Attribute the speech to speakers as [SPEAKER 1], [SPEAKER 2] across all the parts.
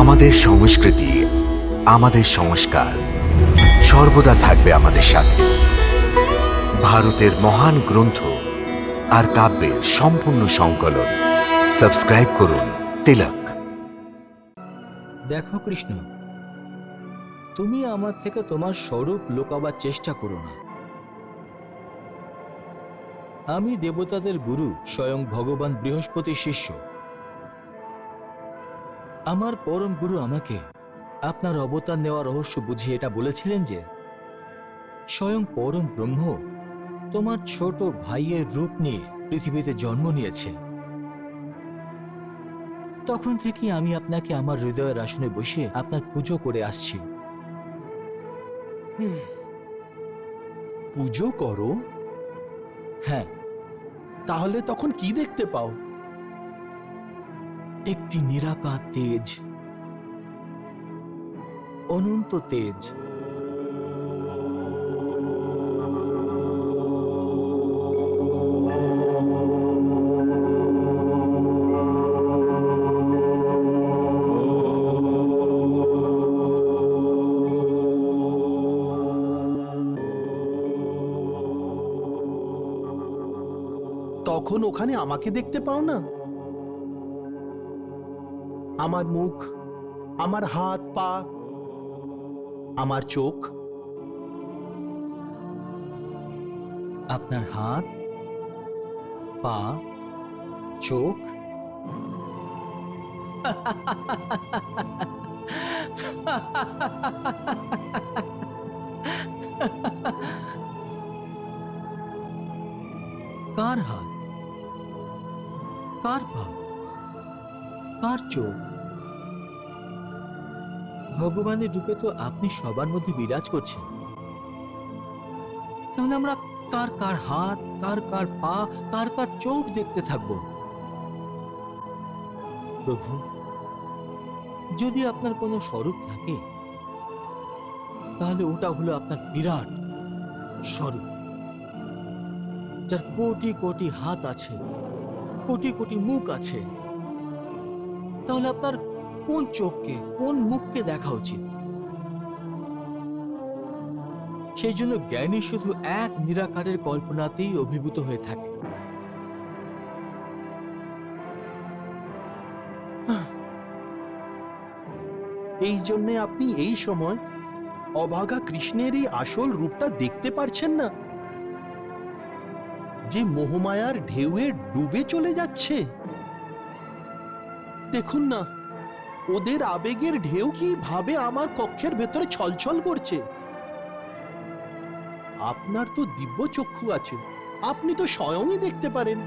[SPEAKER 1] আমাদের সংস্কৃতি, আমাদের সংস্কার সর্বদা থাকবে আমাদের সাথে। ভারতের মহান গ্রন্থ আর কাব্যের সম্পূর্ণ সংকলন। সাবস্ক্রাইব করুন তিলক।
[SPEAKER 2] দেখো কৃষ্ণ, তুমি আমার থেকে তোমার স্বরূপ লুকাবার চেষ্টা করো না। আমি দেবতাদের গুরু, স্বয়ং ভগবান বৃহস্পতির শিষ্য। আমার পরম গুরু আমাকে আপনার অবতার নেওয়ার রহস্য বুঝিয়ে এটা বলেছিলেন যে স্বয়ং পরম ব্রহ্ম তোমার ছোট ভাইয়ের রূপ নিয়ে পৃথিবীতে জন্ম নিয়েছে। তখন থেকে আমি আপনাকে আমার হৃদয়ের আসনে বসে আপনার পুজো করে আসছি।
[SPEAKER 3] পুজো করো?
[SPEAKER 2] হ্যাঁ।
[SPEAKER 3] তাহলে তখন কি দেখতে পাও?
[SPEAKER 2] একটি নিরাকার তেজ। অনন্ত তেজ।
[SPEAKER 3] তখন ওখানে আমাকে দেখতে পাও না? আমার মুখ, আমার হাত, পা, আমার চোখ।
[SPEAKER 2] আপনার হাত, পা, চোখ। কার হাত? কার পা? কার চোখ? ভগবানের রূপে তো আপনি সবার মধ্যে বিরাজ করছেন। তাহলে আমরা কার কার হাত, কার কার পা, কার কার চোখ দেখতে থাকব? প্রভু, যদি আপনার কোনো স্বরূপ থাকে, তাহলে ওটা হলো আপনার বিরাট স্বরূপ, যার কোটি কোটি হাত আছে, কোটি কোটি মুখ আছে। তাহলে আপনার কোন চোখকে, কোন মুখকে দেখা উচিত? সেই জন্য জ্ঞানী শুধু এক নিরাকারের কল্পনাতেই অভিভূত হয়ে থাকে।
[SPEAKER 3] এই জন্যে আপনি এই সময় অভাগা কৃষ্ণের এই আসল রূপটা দেখতে পারছেন না। যে মোহমায়ার ঢেউয়ে ডুবে চলে যাচ্ছে। দেখুন না, ওদের আবেগের ঢেউ কি ভাবে আমার কক্ষের ভেতরে ছলছল করছে? আপনার তো দিব্য চক্ষু আছে, আপনি তো স্বয়ংই দেখতে পারেন।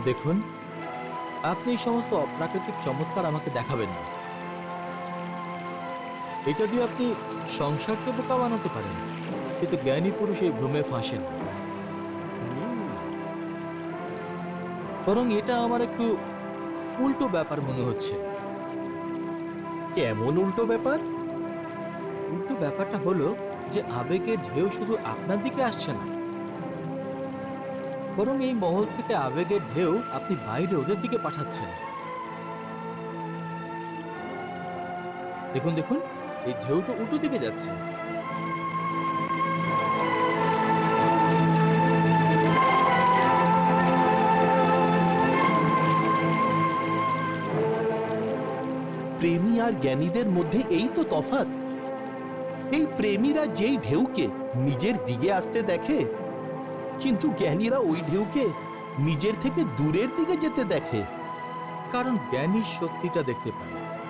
[SPEAKER 2] দেখুন আপনি এই সমস্ত অপ্রাকৃতিক চমৎকার আমাকে দেখাবেন না। এটা দিয়ে আপনি সংসারকে বোকা বানাতে পারেন কিন্তু জ্ঞানী পুরুষ এই ভ্রমে ফাঁসেন। বরং এটা আমার একটু উল্টো ব্যাপার মনে হচ্ছে।
[SPEAKER 3] কেমন উল্টো ব্যাপার?
[SPEAKER 2] উল্টো ব্যাপারটা হলো যে আবেগের ঢেউ শুধু আপনার দিকে আসছে না বরং এই মহল থেকে আবেগের ঢেউ আপনি বাইরে ওদের দিকে পাঠাচ্ছেন। দেখুন দেখুন, এই ঢেউটা উল্টো দিকে যাচ্ছে।
[SPEAKER 3] প্রেমী আর জ্ঞানীদের মধ্যে এই তো তফাৎ। এই প্রেমীরা যেই ঢেউকে নিজের দিকে আসতে দেখে কিন্তু জ্ঞানীরা ওই ঢেউকে নিজের থেকে দূরের দিকে যেতে দেখে।
[SPEAKER 2] কারণ জ্ঞানী শক্তিটা দেখতে পায়।